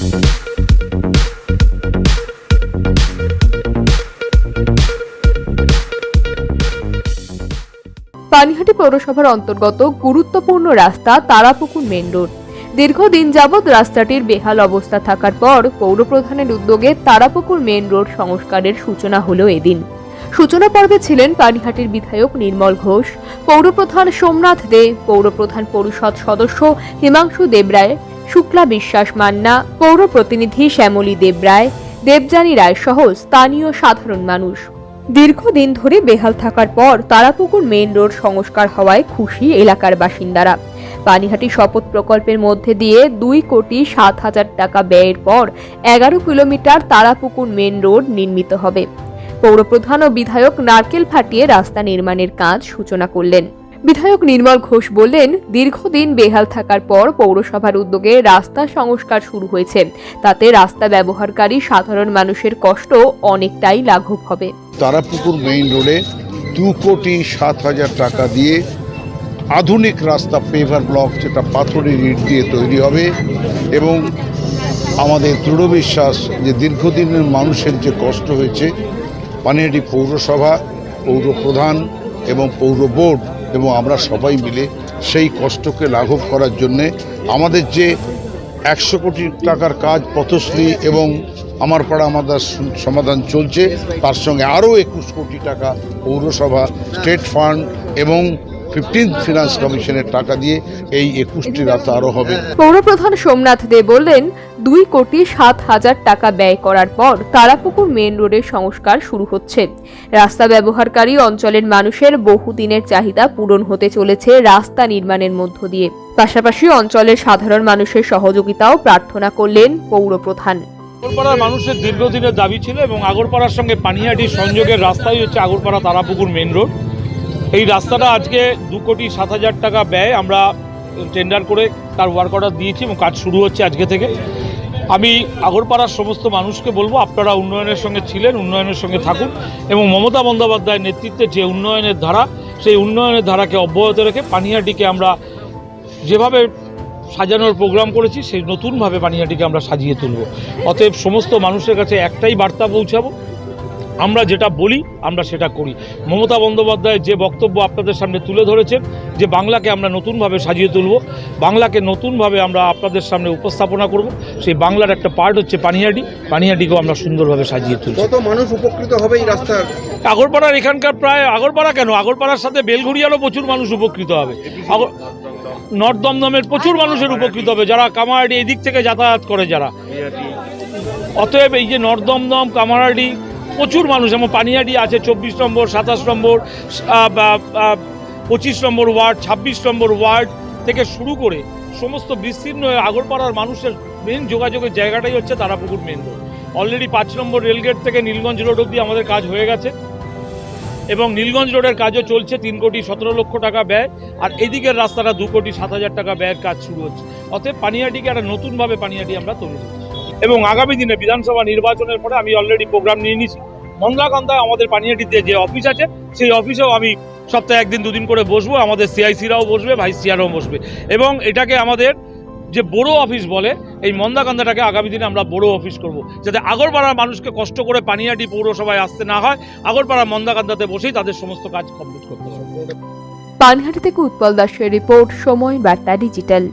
পানিহাটি পৌরসভার অন্তর্গত গুরুত্বপূর্ণ রাস্তা তারাপুকুর মেন রোড। দীর্ঘদিন যাবৎ রাস্তাটির বেহাল অবস্থা থাকার পর পৌরপ্রধানের উদ্যোগে তারাপুকুর মেন রোড সংস্কারের সূচনা হলো এদিন। সূচনা পর্বে ছিলেন পানিহাটির বিধায়ক নির্মল ঘোষ, পৌরপ্রধান সোমনাথ দে, পৌরপ্রধান পরিষদ সদস্য হিমাংশু দেবরায় শুক্লা বিশ্বাস মান্না, পৌর প্রতিনিধি শ্যামলী দেবরায়, দেবযানী রায় সহ স্থানীয় সাধারণ মানুষ। দীর্ঘদিন ধরে বেহাল থাকার পর তারাপুকুর মেইন রোড সংস্কার হওয়ায় খুশি এলাকার বাসিন্দারা। পানিহাটি শপথ প্রকল্পের মধ্যে দিয়ে দুই কোটি সাত হাজার টাকা ব্যয়ের পর এগারো কিলোমিটার তারাপুকুর মেন রোড নির্মিত হবে। পৌরপ্রধান ও বিধায়ক নারকেল ফাটিয়ে রাস্তা নির্মাণের কাজ সূচনা করলেন। বিধায়ক নির্মল ঘোষ বললেন, দীর্ঘদিন বেহাল থাকার পর পৌরসভার উদ্যোগে রাস্তা সংস্কার শুরু হয়েছে। তাতে রাস্তা ব্যবহারকারী সাধারণ মানুষের কষ্ট অনেকটাই লাঘব হবে। তারাপুকুর মেইন রোডে দু কোটি সাত হাজার টাকা দিয়ে আধুনিক রাস্তা পেভার ব্লক, যেটা পাথরের ইট দিয়ে তৈরি হবে এবং আমাদের দৃঢ় বিশ্বাস যে দীর্ঘদিনের মানুষের যে কষ্ট হয়েছে পানিহাটি পৌরসভা পৌর প্রধান এবং পৌর বোর্ড এবং আমরা সবাই মিলে সেই কষ্টকে লাঘব করার জন্যে আমাদের যে একশো কোটি টাকার কাজ পথশ্রী এবং আমার পাড়া আমাদের সমাধান চলছে, তার সঙ্গে আরও একুশ কোটি টাকা পৌরসভা, স্টেট ফান্ড এবং ফিফটিন ফিনান্স কমিশনের টাকা দিয়ে এই একুশটি রাস্তা আরও হবে। পৌরপ্রধান সোমনাথ দে বললেন দুই কোটি সাত হাজার টাকা ব্যয় করার পর তারাপুকুর মেন রোডের সংস্কার শুরু হচ্ছে। রাস্তা ব্যবহারকারী অঞ্চলের মানুষের বহুদিনের চাহিদা পূরণ হতে চলেছে রাস্তা নির্মাণের মধ্য দিয়ে। পাশাপাশি অঞ্চলের সাধারণ মানুষের সহযোগিতাও প্রার্থনা করলেন পৌরপ্রধান আগরপাড়ার মানুষের দীর্ঘদিনের দাবি ছিল এবং আগরপাড়ার সঙ্গে পানিহাটির সংযোগের রাস্তাই হচ্ছে আগরপাড়া তারাপুকুর মেন রোড। এই রাস্তাটা আজকে দু কোটি সাত হাজার টাকা ব্যয় আমরা টেন্ডার করে তার ওয়ার্ক অর্ডার দিয়েছি এবং কাজ শুরু হচ্ছে আজকে থেকে। আমি আগরপাড়ার সমস্ত মানুষকে বলব, আপনারা উন্নয়নের সঙ্গে ছিলেন, উন্নয়নের সঙ্গে থাকুন এবং মমতা বন্দ্যোপাধ্যায়ের নেতৃত্বে যে উন্নয়নের ধারা, সেই উন্নয়নের ধারাকে অব্যাহত রেখে পানিহাটিকে আমরা যেভাবে সাজানোর প্রোগ্রাম করেছি, সেই নতুনভাবে পানিহাটিকে আমরা সাজিয়ে তুলব। অতএব সমস্ত মানুষের কাছে একটাই বার্তা পৌঁছাবো আমরা যেটা বলি আমরা সেটা করি। মমতা বন্দ্যোপাধ্যায় যে বক্তব্য আপনাদের সামনে তুলে ধরেছেন যে বাংলাকে আমরা নতুনভাবে সাজিয়ে তুলব বাংলাকে নতুনভাবে আমরা আপনাদের সামনে উপস্থাপনা করব সেই বাংলার একটা পার্ট হচ্ছে পানিহাটি পানিহাটিকেও আমরা সুন্দরভাবে সাজিয়ে তুলব কত মানুষ উপকৃত হবে এই রাস্তার? আগরপাড়ার এখানকার প্রায় আগরপাড়া কেন? আগরপাড়ার সাথে বেলঘড়িয়ারও প্রচুর মানুষ উপকৃত হবে। নর্থ দমদমের প্রচুর মানুষের উপকৃত হবে যারা কামারহাটি এদিক থেকে যাতায়াত করে যারা। অতএব এই যে নর্থ দমদম কামারহাটি প্রচুর মানুষ, যেমন পানিহাটি আছে চব্বিশ নম্বর, সাতাশ নম্বর পঁচিশ নম্বর ওয়ার্ড, ছাব্বিশ নম্বর ওয়ার্ড থেকে শুরু করে সমস্ত বিস্তীর্ণ আগরপাড়ার মানুষের মেন যোগাযোগের জায়গাটাই হচ্ছে তারাপুকুর মেন রোড অলরেডি পাঁচ নম্বর রেলগেট থেকে নীলগঞ্জ রোড অবধি আমাদের কাজ হয়ে গেছে এবং নীলগঞ্জ রোডের কাজও চলছে, তিন কোটি সতেরো লক্ষ টাকা ব্যয় আর এদিকের রাস্তাটা দু কোটি সাত হাজার টাকা ব্যয়ের কাজ শুরু হচ্ছে। অতএব পানিহাটিকে একটা নতুনভাবে পানিয়াটি আমরা তৈরি করছি। এবং আগামী দিনে বিধানসভা নির্বাচনের পরে আমি অলরেডি প্রোগ্রাম নিয়ে নিয়েছি। মন্দাকান্দায় আমাদের পানিহাটিতে যে অফিস আছে, সেই অফিসেও আমি সপ্তাহে একদিন দুদিন করে বসবো, আমাদের সিআইসিরাও বসবে ভাইস চেয়ারও বসবে। এবং এটাকে আমাদের যে বড় অফিস বলে, এই মন্দাকান্দাটাকে আগামী দিনে আমরা বড় অফিস করব। যাতে আগরপাড়ার মানুষকে কষ্ট করে পানিহাটি পৌরসভায় আসতে না হয়, আগরপাড়া মন্দাকান্দাতে বসেই তাদের সমস্ত কাজ কমপ্লিট করতে হবে পানহাটি থেকে উৎপল দাসের রিপোর্ট, সময় বার্তা ডিজিটাল।